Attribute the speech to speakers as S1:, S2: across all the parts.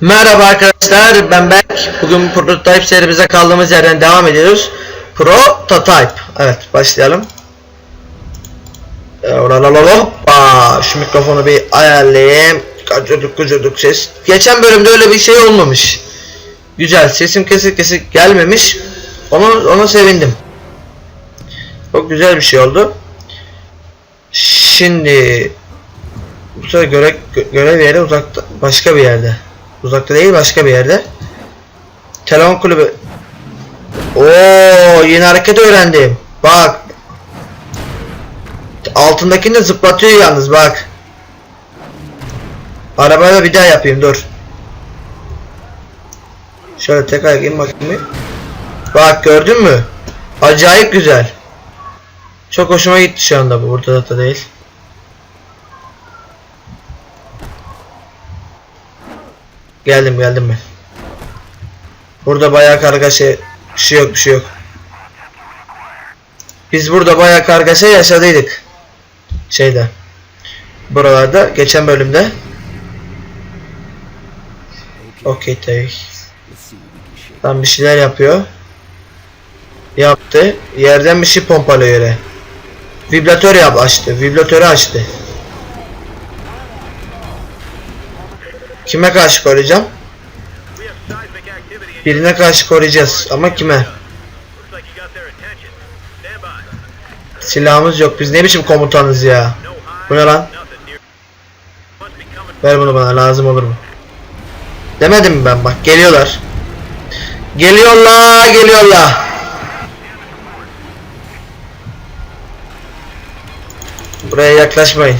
S1: Merhaba arkadaşlar ben Berk. Bugün prototype serimize kaldığımız yerden devam ediyoruz. Prototype. Evet başlayalım. Ee, hoppa. Şu mikrofonu bir ayarlayayım. Kaçırdık kucurduk ses. Geçen bölümde öyle bir şey olmamış. Güzel sesim kesik kesik gelmemiş. Onu, ona sevindim. Çok güzel bir şey oldu. Şimdi bu sefer görev, görev yeri uzakta başka bir yerde. Uzakta değil başka bir yerde. Telefon kulübü. Oo yeni hareket öğrendim. Bak. Altındakini de zıplatıyor yalnız bak. Arabayla bir daha yapayım dur. Şöyle tekrar gireyim bakayım bir. Bak gördün mü? Acayip güzel. Çok hoşuma gitti şu anda bu burada da değil. Geldim geldim ben. Burada bayağı kargaşa bir şey yok bir şey yok. Biz burada bayağı kargaşa yaşadıydık. Şeyde. Buralarda geçen bölümde. Okey tabii. Tam bir şeyler yapıyor. Yaptı. Yerden bir şey pompalıyor yere. Vibratör yap açtı. Vibratörü açtı. Kime karşı koruyacağım? Birine karşı koruyacağız ama kime? Silahımız yok. Biz ne biçim komutanız ya? Bu ne lan? Ver bunu bana lazım olur mu? Demedim mi ben bak geliyorlar. Geliyorlar geliyorlar. Buraya yaklaşmayın.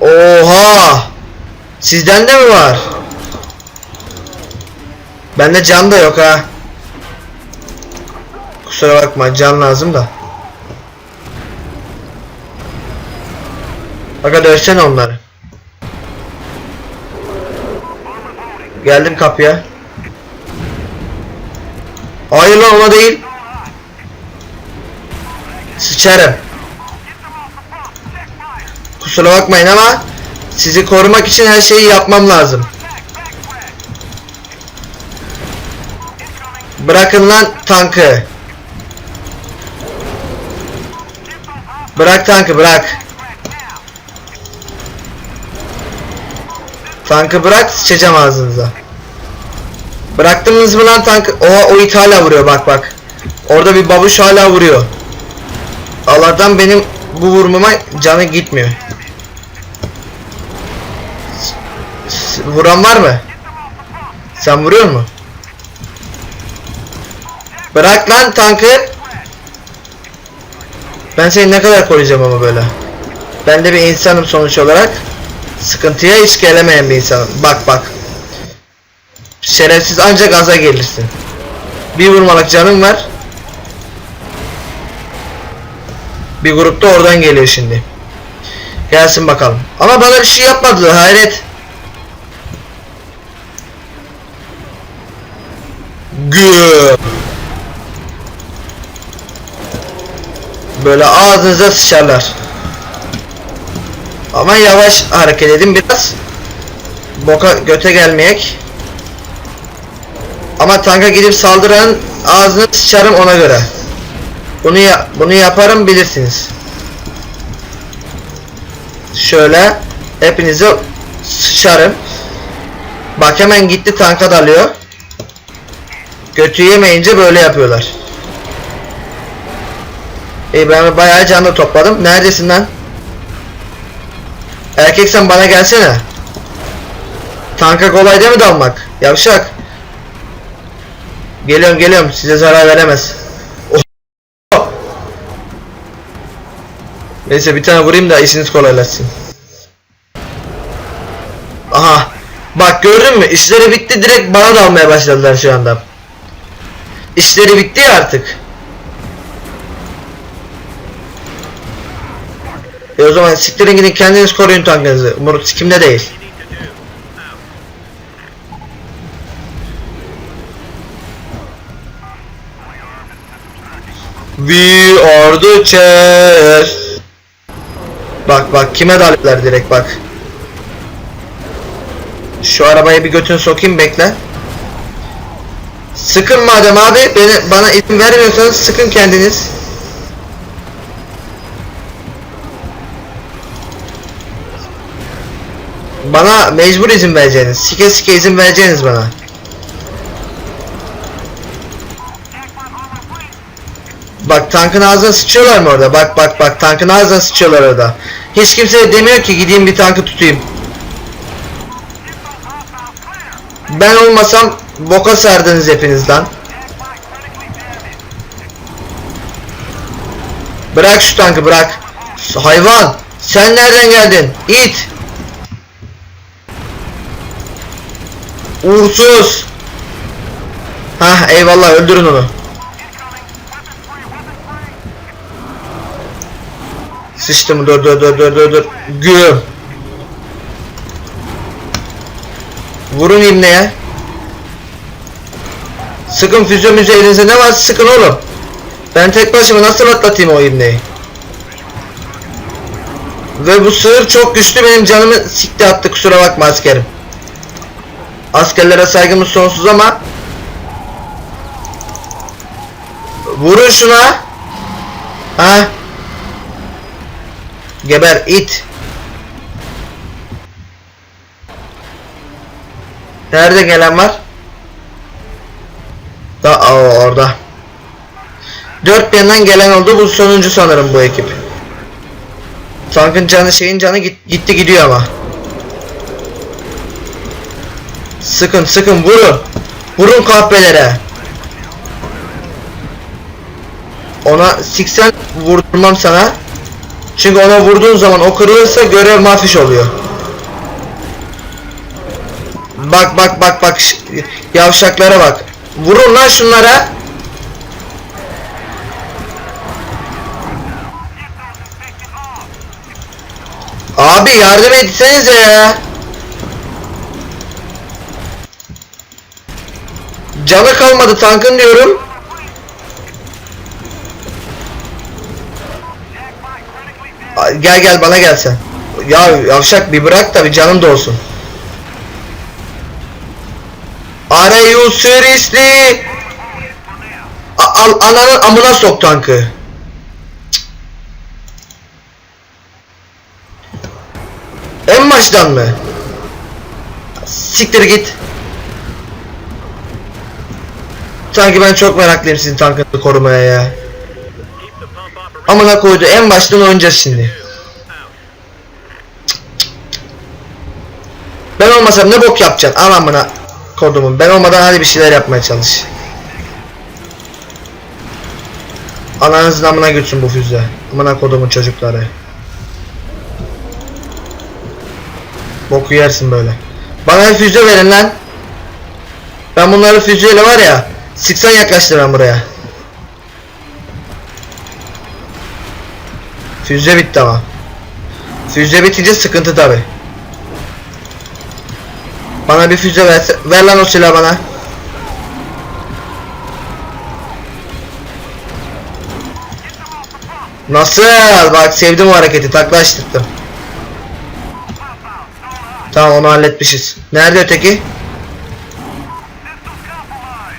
S1: Oha! Sizden de mi var? Bende can da yok ha. Kusura bakma can lazım da. Aga dövsene onları. Geldim kapıya. Hayır lan ona değil. Sıçarım. Kusura bakmayın ama sizi korumak için her şeyi yapmam lazım. Bırakın lan tankı. Bırak tankı bırak. Tankı bırak sıçacağım ağzınıza. Bıraktınız mı lan tankı? Oha o it hala vuruyor bak bak. Orada bir babuş hala vuruyor. Allah'tan benim bu vurmama canı gitmiyor. Vuran var mı? Sen vuruyor mu? Bırak lan tankı. Ben seni ne kadar koruyacağım ama böyle. Ben de bir insanım sonuç olarak. Sıkıntıya hiç gelemeyen bir insanım. Bak bak. Şerefsiz ancak gaza gelirsin. Bir vurmalık canım var. Bir grupta oradan geliyor şimdi. Gelsin bakalım. Ama bana bir şey yapmadı hayret. Gü. Böyle ağzınıza sıçarlar. Ama yavaş hareket edin biraz. Boka göte gelmeyek. Ama tanka gidip saldıran ağzını sıçarım ona göre. Bunu ya bunu yaparım bilirsiniz. Şöyle hepinizi sıçarım. Bak hemen gitti tanka dalıyor. Götü yemeyince böyle yapıyorlar. İyi ben bayağı canlı topladım. Neredesin lan? Erkek sen bana gelsene. Tanka kolay değil mi dalmak? Yavşak. Geliyorum geliyorum size zarar veremez. Oh. Neyse bir tane vurayım da işiniz kolaylaşsın. Aha. Bak gördün mü? İşleri bitti direkt bana dalmaya başladılar şu anda. İşleri bitti ya artık. E o zaman siktirin gidin kendiniz koruyun tankınızı. Umurut kimde değil. We are the chess. Bak bak kime dalıyorlar direkt bak. Şu arabaya bir götünü sokayım bekle. Sıkın madem abi beni bana izin vermiyorsanız sıkın kendiniz. Bana mecbur izin vereceğiniz. Sike sike izin vereceğiniz bana. Bak tankın ağzına sıçıyorlar mı orada? Bak bak bak tankın ağzına sıçıyorlar orada. Hiç kimse de demiyor ki gideyim bir tankı tutayım. Ben olmasam boka sardınız hepiniz lan. Bırak şu tankı bırak. Hayvan sen nereden geldin? İt. Uğursuz. Hah eyvallah öldürün onu. Sıçtım dur dur dur dur dur dur. Güm. Vurun imneye. Sıkın füze müze elinize ne var sıkın oğlum. Ben tek başıma nasıl atlatayım o imneyi? Ve bu sığır çok güçlü benim canımı sikti attı kusura bakma askerim. Askerlere saygımız sonsuz ama Vurun şuna. Ha? Geber it. Nerede gelen var? Da Aa, orada. Dört yandan gelen oldu. Bu sonuncu sanırım bu ekip. Tankın canı şeyin canı git- gitti gidiyor ama. Sıkın sıkın vurun. Vurun kahpelere. Ona 80 vurmam sana. Çünkü ona vurduğun zaman o kırılırsa görev mafiş oluyor. Bak bak bak bak yavşaklara bak. Vurun lan şunlara. Abi yardım etsenize ya. Canı kalmadı tankın diyorum. Gel gel bana gel sen. Ya yavşak bir bırak da bir canım da olsun. A- al ananın amına sok tankı. En baştan mı? Siktir git. Sanki ben çok meraklıyım sizin tankını korumaya ya. Amına koydu en baştan oynayacağız şimdi. Ben olmasam ne bok yapacaksın? Al amına kodumun. Ben olmadan hadi bir şeyler yapmaya çalış. Ananızın amına götürsün bu füze. Amına kodumun çocukları. Boku yersin böyle. Bana füze verin lan. Ben bunları füzeyle var ya. Sıksan yaklaştıran buraya. Füze bitti ama. Füze bitince sıkıntı tabi. Bana bir füze ver. Ver lan o silahı bana. Nasıl? Bak sevdim o hareketi. Taklaştırdım. Tamam onu halletmişiz. Nerede öteki?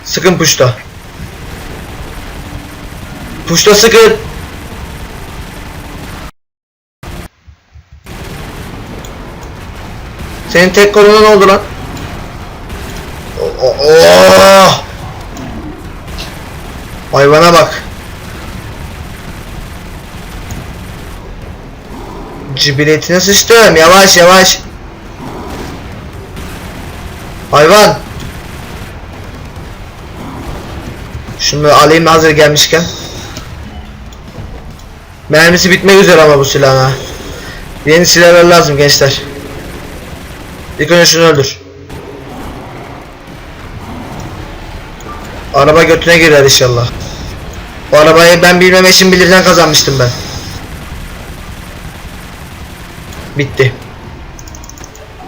S1: Sıkın puşta. Puşta sıkın. Senin tek koluna ne oldu lan? O- o- Oh! Hayvana bak. Cibiletine sıçtım. Yavaş yavaş. Hayvan. Şunu alayım hazır gelmişken. Mermisi bitmek üzere ama bu silahın ha. Yeni silahlar lazım gençler. İlk önce şunu öldür. Araba götüne girer inşallah. O arabayı ben bilmem eşim bilirden kazanmıştım ben. Bitti.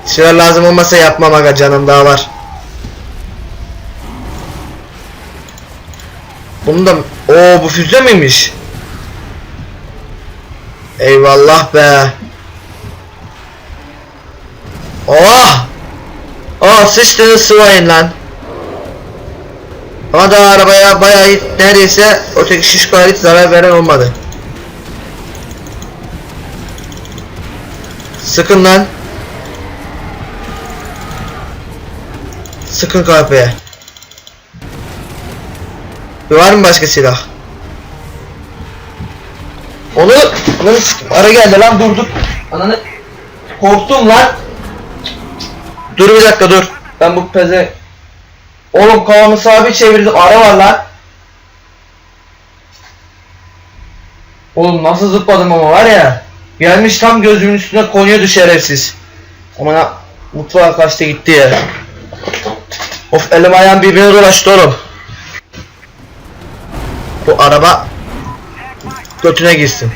S1: Silah lazım olmasa yapmam aga canım daha var. Bunu da... Oo bu füze miymiş? Eyvallah be. Oh! sıçtınız sıvayın lan. Ama daha arabaya bayağı neredeyse öteki şişkolar hiç zarar veren olmadı. Sıkın lan. Sıkın kahpeye. Var mı başka silah? Onu, onu ara geldi lan dur dur. Ananı korktum lan. Dur bir dakika dur. Ben bu peze Oğlum kafamı sağa bir çevirdim. Ara var lan. Oğlum nasıl zıpladım ama var ya. Gelmiş tam gözümün üstüne konuyordu şerefsiz. Ama mutfağa kaçtı gitti ya. Of elim ayağım birbirine dolaştı oğlum. Bu araba götüne girsin.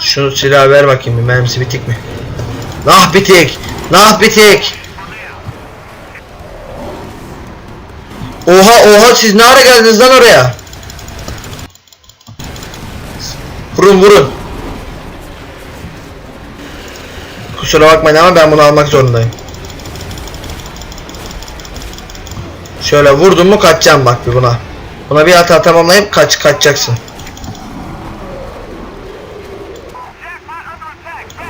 S1: Şu silahı ver bakayım bir mermisi bitik mi? Nah bitik. Nah bitik. Oha oha siz ne ara geldiniz lan oraya? Vurun vurun. Kusura bakmayın ama ben bunu almak zorundayım. Şöyle vurdum mu kaçacağım bak bir buna. Buna bir hata tamamlayıp kaç kaçacaksın.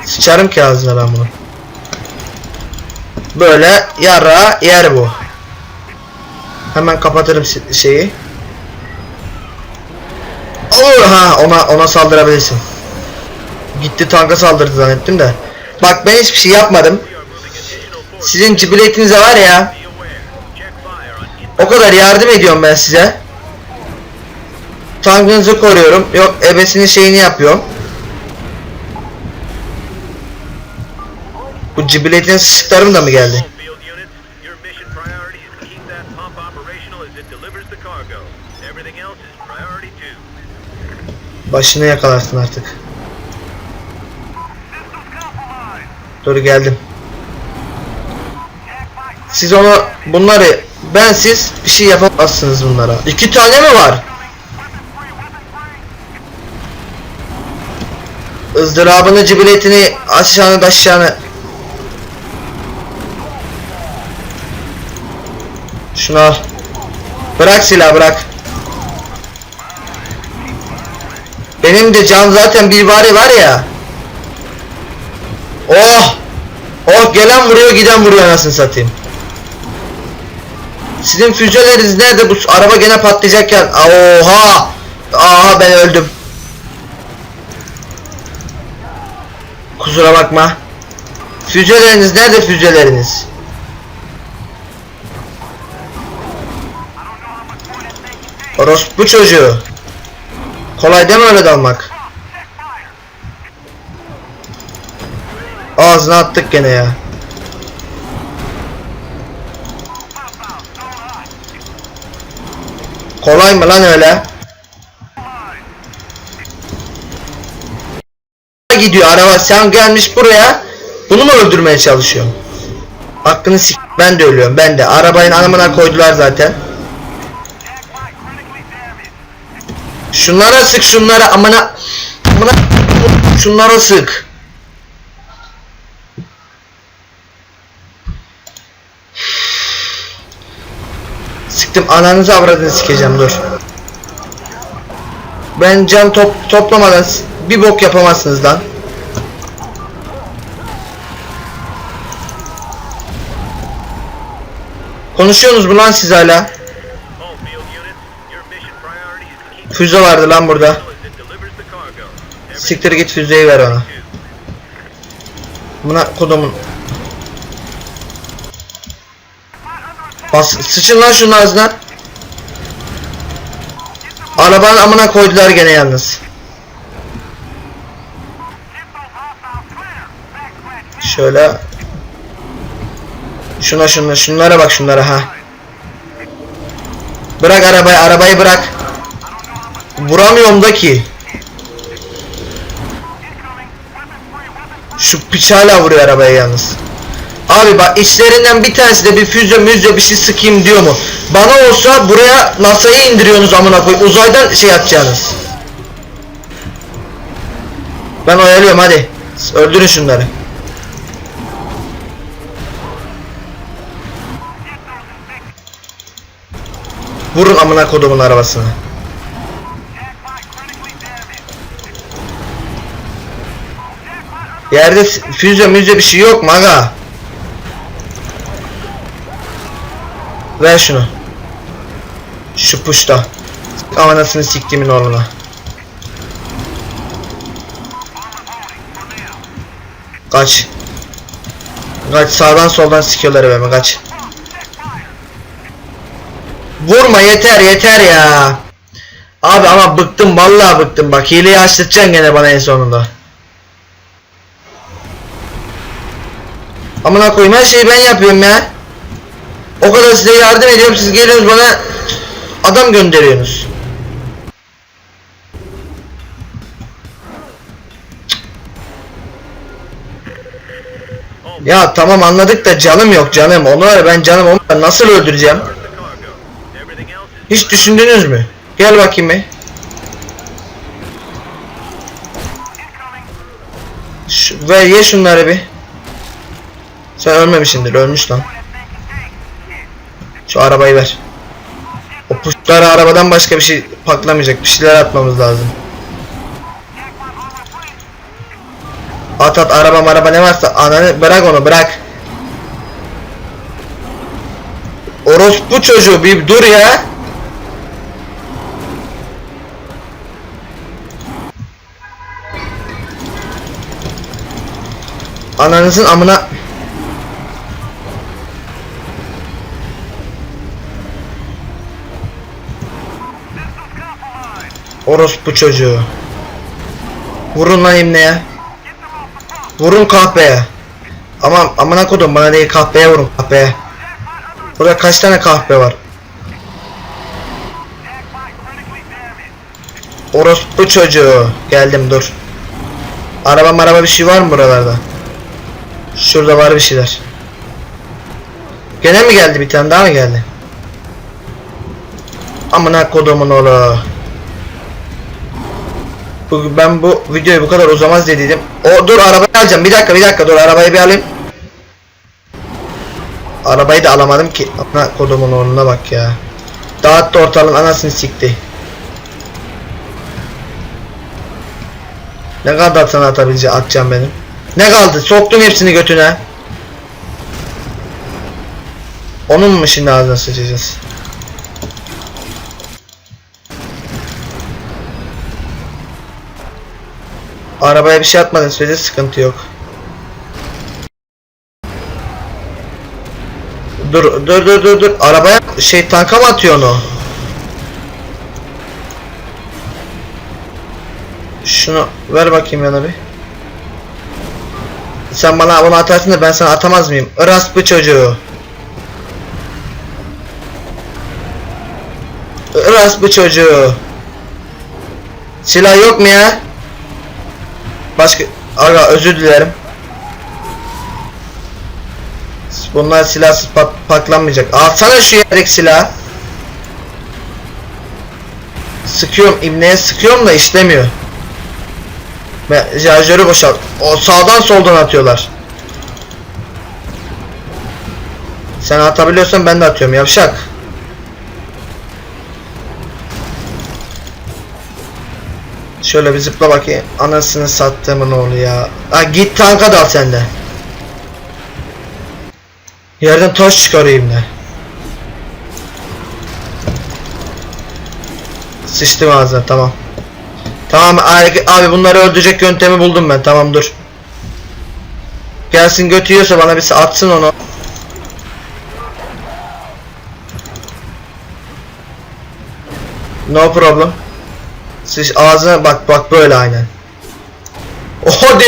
S1: Sıçarım ki ağzına ben bunu. Böyle yara yer bu. Hemen kapatırım şeyi. Olur ha ona ona saldırabilirsin. Gitti tanka saldırdı zannettim de. Bak ben hiçbir şey yapmadım. Sizin cibiletinize var ya. O kadar yardım ediyorum ben size. Tankınızı koruyorum. Yok ebesinin şeyini yapıyorum.
S2: Cargo. Everything else is priority two.
S1: Başını yakalarsın artık. Dur geldim. Siz onu bunları ben siz bir şey yapamazsınız bunlara. İki tane mi var? ızdırabını cibiletini aşağını aşağını. Şunu. Bırak silah bırak. Benim de can zaten bir bari var ya. Oh! Oh gelen vuruyor giden vuruyor anasını satayım. Sizin füzeleriniz nerede bu araba gene patlayacakken? Oha! Aha ben öldüm. Kusura bakma. Füzeleriniz nerede füzeleriniz? Orospu çocuğu. Kolay değil mi öyle dalmak? Ağzına attık gene ya. Kolay mı lan öyle? gidiyor araba sen gelmiş buraya bunu mu öldürmeye çalışıyorsun? Hakkını sik ben de ölüyorum ben de arabayın anamına koydular zaten. Şunlara sık şunlara amına amına şunlara sık. Sıktım ananızı avradını sikeceğim dur. Ben can top toplamadan bir bok yapamazsınız lan. Konuşuyorsunuz mu lan siz hala? Füze vardı lan burada. Siktir git füzeyi ver ona. Buna kodumun. Bas sıçın lan şunun ağzına. Arabanın amına koydular gene yalnız. Şöyle. Şuna şuna şunlara bak şunlara ha. Bırak arabayı arabayı bırak. Vuramıyorum da ki. Şu piç hala vuruyor arabaya yalnız. Abi bak içlerinden bir tanesi de bir füze müze bir şey sıkayım diyor mu? Bana olsa buraya NASA'yı indiriyorsunuz amına koy. Uzaydan şey atacaksınız. Ben oyalıyorum hadi. Öldürün şunları. Vurun amına kodumun arabasını. Yerde füze müze bir şey yok mu aga? Ver şunu. Şu puşta. Amanasını siktimin oğluna. Kaç. Kaç sağdan soldan sikiyorlar beni kaç. Vurma yeter yeter ya. Abi ama bıktım vallahi bıktım bak hileyi açtıracaksın gene bana en sonunda. Amına koyayım her şeyi ben yapıyorum ya. O kadar size yardım ediyorum siz geliyorsunuz bana adam gönderiyorsunuz. Ya tamam anladık da canım yok canım. Ya, ben canım ben nasıl öldüreceğim? Hiç düşündünüz mü? Gel bakayım bir. Şu, ver ye şunları bir. Sen ölmemişsindir ölmüş lan. Şu arabayı ver. O puşları arabadan başka bir şey paklamayacak. Bir şeyler atmamız lazım. At at araba araba ne varsa ananı bırak onu bırak. Orospu çocuğu bir dur ya. Ananızın amına Orospu çocuğu. Vurun lan imneye. Vurun kahpeye. Aman amına kodum bana değil kahpeye vurun kahpeye. Burada kaç tane kahpe var? Orospu çocuğu. Geldim dur. Araba araba bir şey var mı buralarda? Şurada var bir şeyler. Gene mi geldi bir tane daha mı geldi? Amına kodumun oğlu. Bu, ben bu videoyu bu kadar uzamaz dediydim. O dur arabayı alacağım. Bir dakika bir dakika dur arabayı bir alayım. Arabayı da alamadım ki. Amına kodumun oğluna bak ya. Dağıttı ortalığın anasını sikti. Ne kadar sana atabileceğim atacağım benim. Ne kaldı? Soktum hepsini götüne. Onun mu şimdi ağzına sıçacağız? Arabaya bir şey atmadın sürece sıkıntı yok. Dur dur dur dur dur. Arabaya şey tanka mı atıyor onu? Şunu ver bakayım yana bir. Sen bana bunu atarsın da ben sana atamaz mıyım? Iras bu çocuğu. Iras bu çocuğu. Silah yok mu ya? Başka... Aga özür dilerim. Bunlar silahsız pat paklanmayacak. Alsana şu yerdeki silah. Sıkıyorum, imneye sıkıyorum da işlemiyor. Şarjörü boşalt. O sağdan soldan atıyorlar. Sen atabiliyorsan ben de atıyorum yavşak. Şöyle bir zıpla bakayım. Anasını sattığımın oğlu ya. Ha git tanka dal sen de. Yerden taş çıkarayım da. Sıçtım ağzına tamam. Tamam abi, bunları öldürecek yöntemi buldum ben tamam dur. Gelsin götü yiyorsa bana bir atsın onu. No problem. Siz ağzına bak bak böyle aynen. Hadi.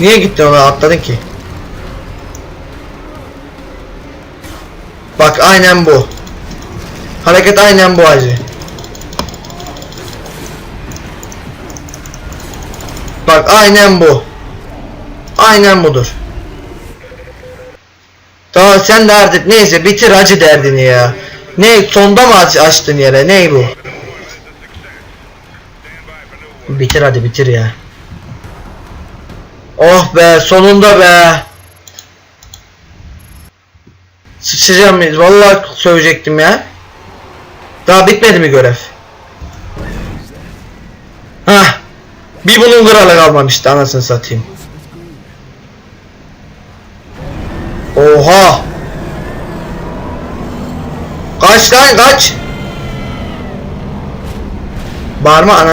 S1: Niye gittin ona atladın ki? Bak aynen bu. Hareket aynen bu acı. Bak aynen bu. Aynen budur. Tamam sen de artık neyse bitir acı derdini ya. Ne sonda mı aç, açtın yere ne bu? Bitir hadi bitir ya. Oh be sonunda be. sıçacağım. Vallahi sövecektim ya. Daha bitmedi mi görev? Hah. Bir bunun kalmamıştı anasını satayım. Oha. Kaç lan kaç. Bağırma ana.